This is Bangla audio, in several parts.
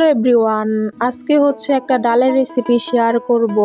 হ্যালো এভরিওয়ান, আজকে হচ্ছে একটা ডালের রেসিপি শেয়ার করব,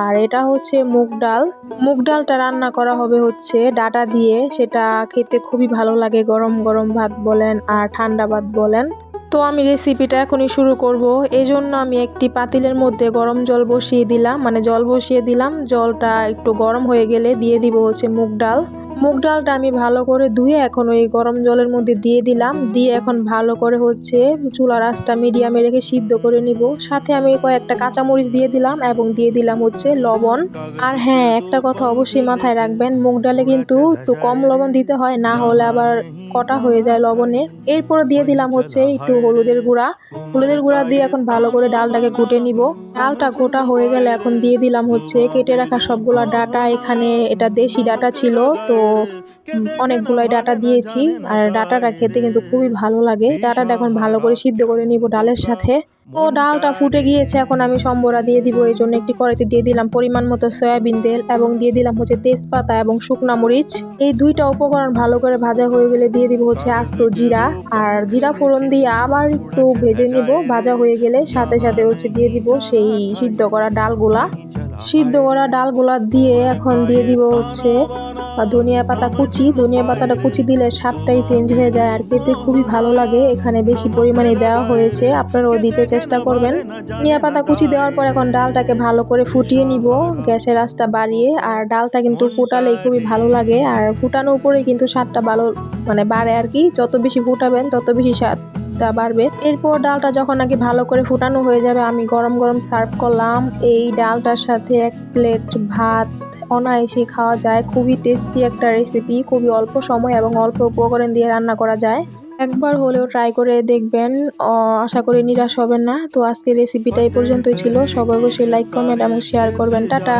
আর এটা হচ্ছে মুগ ডাল। মুগ ডালটা রান্না করা হবে হচ্ছে ডাটা দিয়ে, সেটা খেতে খুবই ভালো লাগে, গরম গরম ভাত বলেন আর ঠান্ডা ভাত বলেন। তো আমি রেসিপিটা এখনই শুরু করব। এই জন্য আমি একটি পাতিলের মধ্যে গরম জল বসিয়ে দিলাম মানে জল বসিয়ে দিলাম, জলটা একটু গরম হয়ে গেলে দিয়ে দিব হচ্ছে মুগ ডাল। মুগ ডালটা আমি ভালো করে ধুয়ে এখন ওই গরম জলের মধ্যে দিয়ে দিলাম। দিয়ে এখন ভালো করে হচ্ছে চুলার আঁচটা মিডিয়ামে রেখে সিদ্ধ করে নিব। সাথে আমি কয়েকটা কাঁচামরিচ দিয়ে দিলাম এবং দিয়ে দিলাম হচ্ছে লবণ। আর হ্যাঁ একটা কথা অবশ্যই মাথায় রাখবেন, মুগ ডালে কিন্তু একটু কম লবণ দিতে হয়, না হলে আবার কটা হয়ে যায় লবণে। এরপর দিয়ে দিলাম হচ্ছে একটু হলুদের গুঁড়া। হলুদের গুঁড়া দিয়ে এখন ভালো করে ডালটাকে ঘুটে নিব। ডালটা ঘোটা হয়ে গেলে এখন দিয়ে দিলাম হচ্ছে কেটে রাখা সবগুলা ডাটা। এখানে এটা দেশি ডাটা ছিল, তো অনেকগুলাই ডাটা দিয়েছি আর ডাটাটা খেতে কিন্তু খুবই ভালো লাগে। ডাটাটা এখন ভালো করে সিদ্ধ করে নিব ডালের সাথে। তো ডালটা ফুটে গিয়েছে এখন আমি সম্বরা দিয়ে দিব। এই জন্য একটি কড়াইতে দিয়ে দিলাম পরিমাণ মতো সয়াবিন তেল এবং দিয়ে দিলাম হচ্ছে তেজপাতা এবং শুকনা মরিচ। এই দুইটা উপকরণ ভালো করে ভাজা হয়ে গেলে দিয়ে দিব হচ্ছে আস্ত জিরা। আর জিরা ফোড়ন দিয়ে আবার একটু ভেজে নিব। ভাজা হয়ে গেলে সাথে সাথে হচ্ছে দিয়ে দিব সেই সিদ্ধ করা ডালগুলা। সিদ্ধ করা ডালগুলা দিয়ে এখন দিয়ে দিব হচ্ছে আর ধনিয়া পাতা কুচি, ধনিয়া পাতাটা কুচি দিলে স্বাদটাই চেঞ্জ হয়ে যায় আর খেতে খুবই ভালো লাগে। এখানে বেশি পরিমাণে দেওয়া হয়েছে, আপনারাও দিতে চেষ্টা করবেন। ধনিয়া পাতা কুচি দেওয়ার পর এখন ডালটাকে ভালো করে ফুটিয়ে নিব, গ্যাসের আঁচটা বাড়িয়ে। আর ডালটা কিন্তু ফুটালেই খুবই ভালো লাগে। আর ফুটানোর উপরেই কিন্তু স্বাদটা ভালো মানে বাড়ে আর কি। যত বেশি ফুটাবেন, তত বেশি স্বাদ টা বাড়বে। এরপর ডালটা যখন নাকি ভালো করে ফুটানো হয়ে যাবে, আমি গরম গরম সার্ভ করলাম। এই ডালটার সাথে এক প্লেট ভাত অনায়াসে খাওয়া যায়। খুবই টেস্টি একটা রেসিপি খুবই অল্প সময় এবং অল্প উপকরণ দিয়ে রান্না করা যায়। একবার হলেও ট্রাই করে দেখবেন। আশা করি নিরাশ হবেন না। তো আজকের রেসিপিটা এই পর্যন্তই ছিল। সবাই অবশ্যই লাইক কমেন্ট এবং শেয়ার করবেন। টাটা!